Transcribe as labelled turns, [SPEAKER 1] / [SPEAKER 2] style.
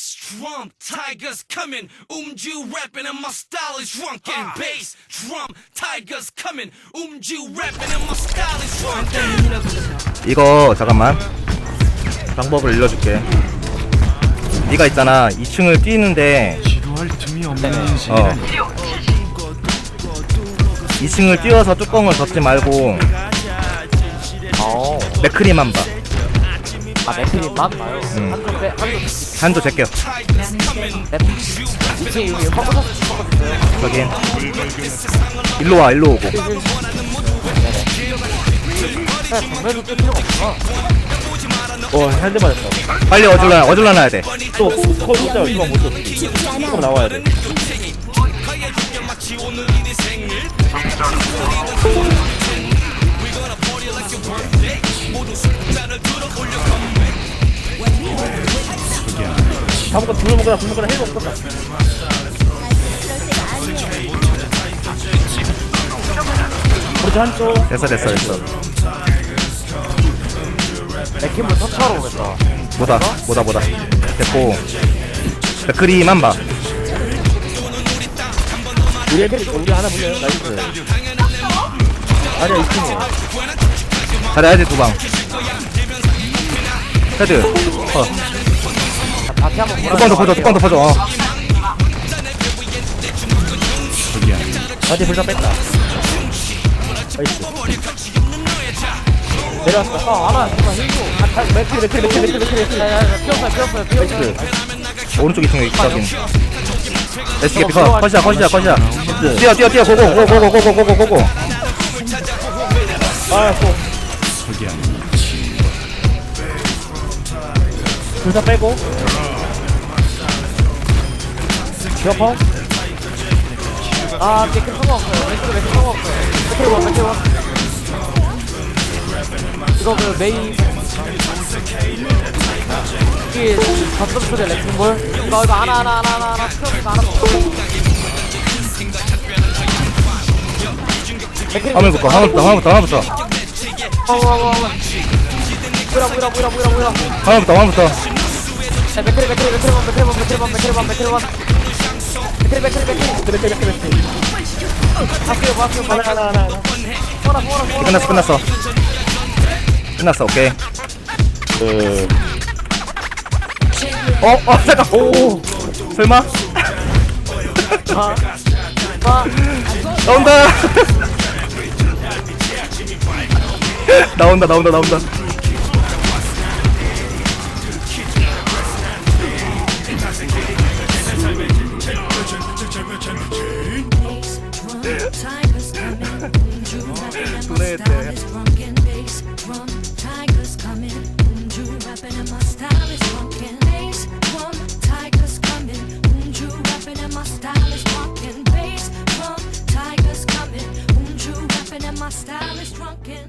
[SPEAKER 1] drum, tigers coming. Umju rapping and my style is drunken. Bass, drum, tigers coming. Umju rapping and my style is drunken.
[SPEAKER 2] 이거 잠깐만 방법을 알려줄게 네가 있잖아 2층을 뛰는데
[SPEAKER 3] 지루할 틈이 없는 시간
[SPEAKER 2] 어 2층을 뛰어서 뚜껑을 덮지 말고
[SPEAKER 4] 어.
[SPEAKER 2] 맥크리만 봐
[SPEAKER 4] 아 봐요.
[SPEAKER 2] 음.
[SPEAKER 4] 한쪽 빼 한쪽
[SPEAKER 2] 한도 제껴
[SPEAKER 4] 랩. 2층 여기 꺾어서 꺾어주세요.
[SPEAKER 2] 확인 일로 와 일로 오고
[SPEAKER 4] 그냥 정면도 뛸 필요가 없구나.
[SPEAKER 5] 어, 한 대 맞았어.
[SPEAKER 2] 빨리 어질러 어질러 놔야 돼
[SPEAKER 5] 또, 코, 숫자 얼마 못 줬어. 조금 나와야 돼. 다음부터 불 먹거나 불 먹거나 해도 없었다. 그렇지, 한쪽.
[SPEAKER 2] 됐어 됐어 됐어
[SPEAKER 4] 맥힘을 터치하러 오겠다.
[SPEAKER 2] 뭐다 뭐다 뭐다 됐고 맥크리만 봐
[SPEAKER 5] 우리 애들이 우리 하나 불려요. 나이스. 아니야, 2층에.
[SPEAKER 2] 잘해야지 두방 헤드 어
[SPEAKER 4] 자, 바티 한번
[SPEAKER 2] 뚜껑 덮어줘 뚜껑 덮어줘 어.
[SPEAKER 5] 바지 불사 뺐다. 내려왔어.
[SPEAKER 4] 아, 알아. 잠깐 힐고.
[SPEAKER 5] 아, 다- 맥크리, 맥크리, 맥크리, 맥크리, 맥크리.
[SPEAKER 4] 야야야 피었어요 피었어요 피었어요.
[SPEAKER 5] 나이스.
[SPEAKER 2] 오른쪽 2층에 있거든 SK 피커
[SPEAKER 4] 들어와.
[SPEAKER 2] 컷이야 컷이야 컷이야. 뛰어 뛰어 뛰어 고고 고고 고고 고고 고고
[SPEAKER 5] 아, 또. 불사 빼고. 기어펑.
[SPEAKER 4] 아 맥힘 상관없어요. 맥힘 맥힘 상관없어요. 맥힘 원 맥힘 원. 이거 그 메인 이게 가슴 소리 렉킹볼 이거 이거 하나 하나 하나 하나 하나 트럭 하나 맥힘
[SPEAKER 2] 화물부터 화물부터 화물부터 화물부터
[SPEAKER 4] 어어어 뭐라 뭐라 뭐라 뭐라 뭐라 원원원 맥크리 원 맥크리 원 맥크리 맥크리 맥크리
[SPEAKER 5] 맥크리, 맥크리, 맥크리.
[SPEAKER 4] 바뀌어 바뀌어
[SPEAKER 5] 하나,
[SPEAKER 4] 바뀌어
[SPEAKER 5] 하나, 하나. 하나.
[SPEAKER 2] 끝났어 끝났어 끝났어 오케이
[SPEAKER 5] 그,
[SPEAKER 2] 어? 어 잠깐 오 설마?
[SPEAKER 4] 아
[SPEAKER 2] 나온다 나온다 나온다 나온다
[SPEAKER 6] Led
[SPEAKER 2] that.